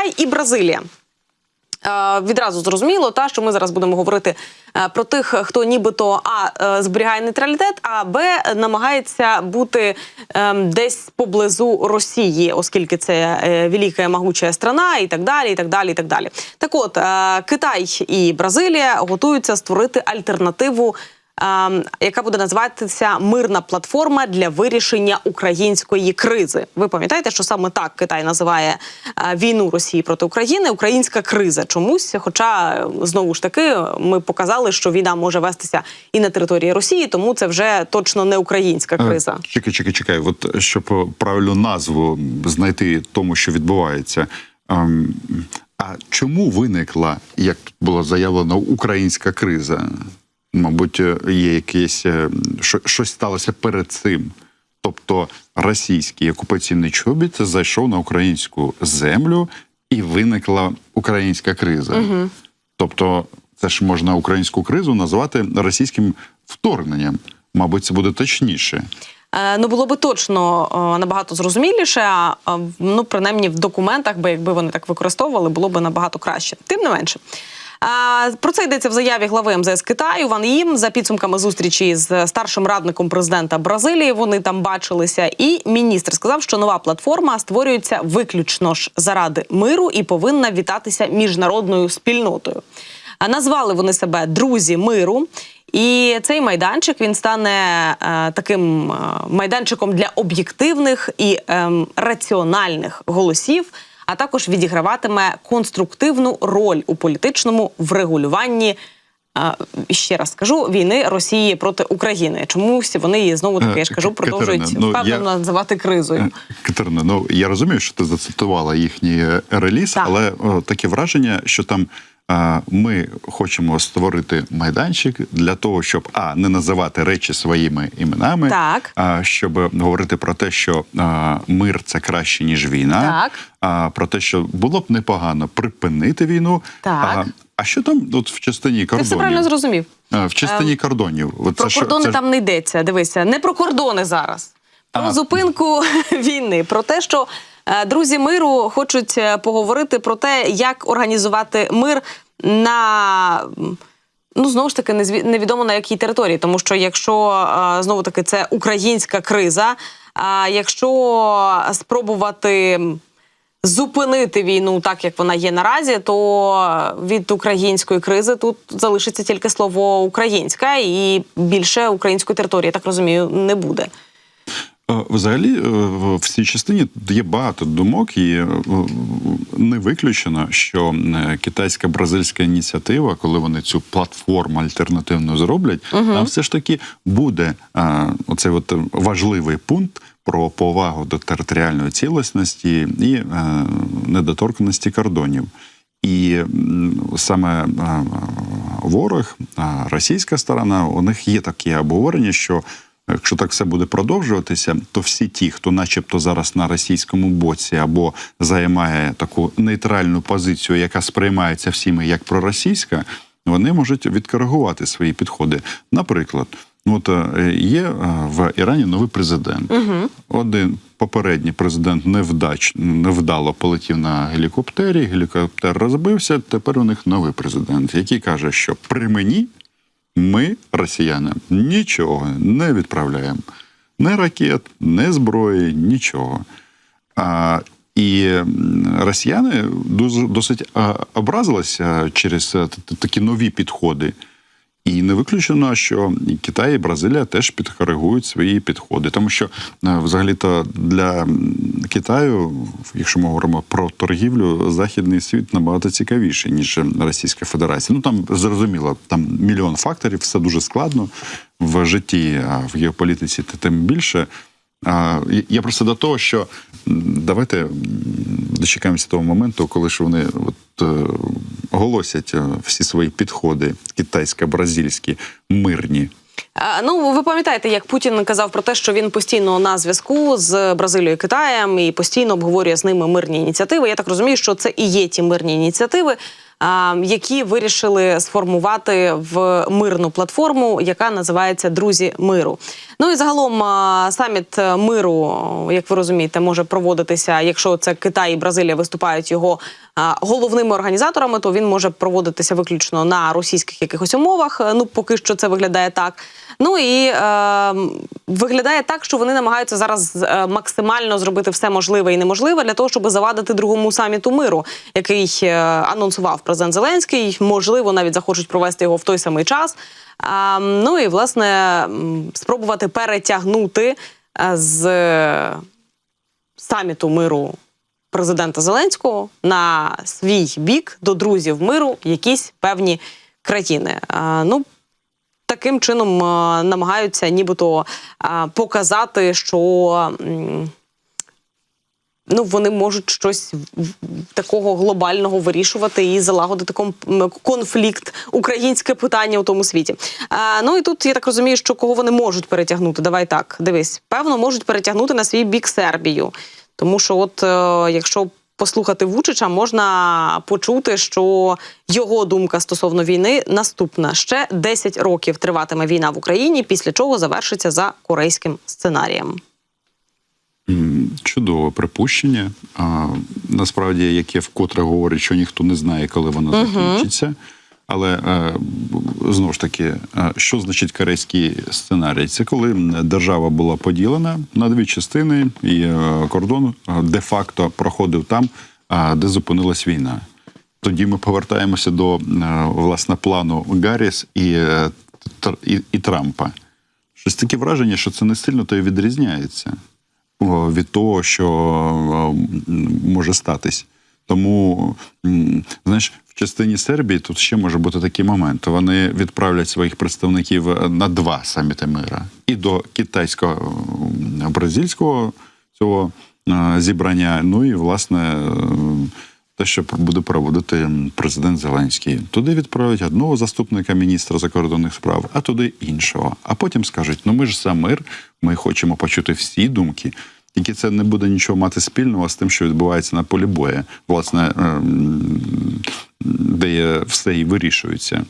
Китай і Бразилія. Е, Відразу зрозуміло, та що ми зараз будемо говорити е, про тих, хто нібито а е, зберігає нейтралітет, а б намагається бути ем, десь поблизу Росії, оскільки це велика могуча страна, і так далі. І так далі. І так далі. Так, от Китай і Бразилія готуються створити альтернативу. Ем, Яка буде називатися мирна платформа для вирішення української кризи? Ви пам'ятаєте, що саме так Китай називає е, війну Росії проти України українська криза чомусь. Хоча е, знову ж таки ми показали, що війна може вестися і на території Росії, тому це вже точно не українська криза. Е, Чекай, чекай, чекай. От щоб правильну назву знайти тому, що відбувається. ем, А чому виникла, як тут було заявлено, українська криза? Мабуть, є якесь е, що- щось сталося перед цим. Тобто російський окупаційний чобіт зайшов на українську землю і виникла українська криза. Тобто, це ж можна українську кризу назвати російським вторгненням. Мабуть, це буде точніше. Е, Ну було би точно е, набагато зрозуміліше. Ну, принаймні в документах, бо якби вони так використовували, було б набагато краще. Тим не менше. Про це йдеться в заяві глави МЗС Китаю Ван Їм за підсумками зустрічі з старшим радником президента Бразилії. Вони там бачилися. І міністр сказав, що нова платформа створюється виключно ж заради миру і повинна вітатися міжнародною спільнотою. А назвали вони себе друзі миру. І цей майданчик він стане е, таким е, майданчиком для об'єктивних і ем, раціональних голосів, а також відіграватиме конструктивну роль у політичному врегулюванні. ще раз скажу війни Росії проти України. Чомусь вони її знову таки я ж кажу, Е, Катерина, продовжують ну, впевнено я- називати кризою. Е, Катерина, ну я розумію, що ти зацитувала їхній е, реліз, Так. але о, таке враження, що там ми хочемо створити майданчик для того, щоб а не називати речі своїми іменами, Так. а щоб говорити про те, що е, мир це краще ніж війна, Так. а про те, що було б непогано припинити війну. Так. А, а що там от в частині Ти кордонів? все правильно зрозумів. Е, В частині кордонів. От Про це що- кордони це там не йдеться. Дивися, не про кордони зараз. Про А. зупинку війни, про те, що е, друзі миру хочуть е, поговорити про те, як організувати мир на. Ну, знову ж таки, невідомо на якій території, тому що якщо е, знову таки це українська криза, а якщо спробувати зупинити війну так, як вона є наразі, то від української кризи тут залишиться тільки слово українська, і більше української території, так розумію, не буде. Е, Взагалі, е, в цій частині є багато думок, і е, не виключено, що китайська бразильська ініціатива, коли вони цю платформу альтернативну зроблять, там все ж таки буде оцей от важливий пункт про повагу до територіальної цілісності і е, недоторканості кордонів. І саме е, ворог, російська сторона, у них є такі обговорення, що якщо так все буде продовжуватися, то всі ті, хто, начебто, зараз на російському боці або займає таку нейтральну позицію, яка сприймається всіми як проросійська, вони можуть відкоригувати свої підходи. Наприклад, от е, є е, в Ірані новий президент. Один попередній президент невдач, невдало полетів на гелікоптері, гелікоптер розбився. Тепер у них новий президент, який каже, що при мені ми, росіяни, нічого не відправляємо. Не ракет, не зброї, нічого. А, і росіяни досить образилися через е, такі нові підходи. І не виключено, що Китай і Бразилія теж підкоригують свої підходи, тому що е, взагалі-то для Китаю, якщо ми говоримо про торгівлю, західний світ набагато цікавіший ніж Російська Федерація. Ну там зрозуміло, там мільйон факторів, все дуже складно в житті, а в геополітиці тим більше. Я- просто до того, що давайте дочекаємося того моменту, коли ж вони от, е, оголосять е, всі свої підходи китайсько-бразильські мирні. Ну, ви пам'ятаєте, як Путін казав про те, що він постійно на зв'язку з Бразилією і Китаєм і постійно обговорює з ними мирні ініціативи. Я так розумію, що це і є ті мирні ініціативи. Які вирішили сформувати в мирну платформу, яка називається Друзі миру. Ну і загалом саміт миру, як ви розумієте, може проводитися, якщо це Китай і Бразилія виступають його головними організаторами, то він може проводитися виключно на російських якихось умовах. Ну поки що це виглядає так. Ну і е, виглядає так, що вони намагаються зараз е, максимально зробити все можливе і неможливе для того, щоб завадити другому саміту миру, який е, анонсував президент Зеленський. Можливо, навіть захочуть провести його в той самий час. А, ну і власне спробувати перетягнути е, з саміту миру президента Зеленського на свій бік до друзів миру якісь певні країни. А, ну, таким чином е, намагаються нібито е, показати, що. Ну, вони можуть щось такого глобального вирішувати і залагодити конфлікт, українське питання у тому світі. А, ну і тут я так розумію, що кого вони можуть перетягнути. Давай так, дивись, певно, можуть перетягнути на свій бік Сербію. Тому що, от е, якщо послухати Вучича, можна почути, що його думка стосовно війни наступна: ще 10 років триватиме війна в Україні, після чого завершиться за корейським сценарієм. Чудове припущення. А, насправді, яке вкотре говорить, що ніхто не знає, коли воно закінчиться. Але е, знову ж таки, е, що значить корейський сценарій? Це коли держава була поділена на дві частини, і е, кордон де-факто проходив там, де зупинилась війна. Тоді ми повертаємося до власне плану Гарріс і, і, і Трампа. Щось таке враження, що це не сильно то й відрізняється від того, що може статись. Тому, знаєш, в частині Сербії тут ще може бути такий момент. Вони відправлять своїх представників е, на два саміти мира і до китайського бразильського цього е, зібрання. Ну і власне. Те, що буде проводити президент Зеленський, туди відправлять одного заступника міністра закордонних справ, а туди іншого. А потім скажуть: ну ми ж за мир, ми хочемо почути всі думки. Тільки це не буде нічого мати спільного з тим, що відбувається на полі бою, власне, ем, де все і вирішується.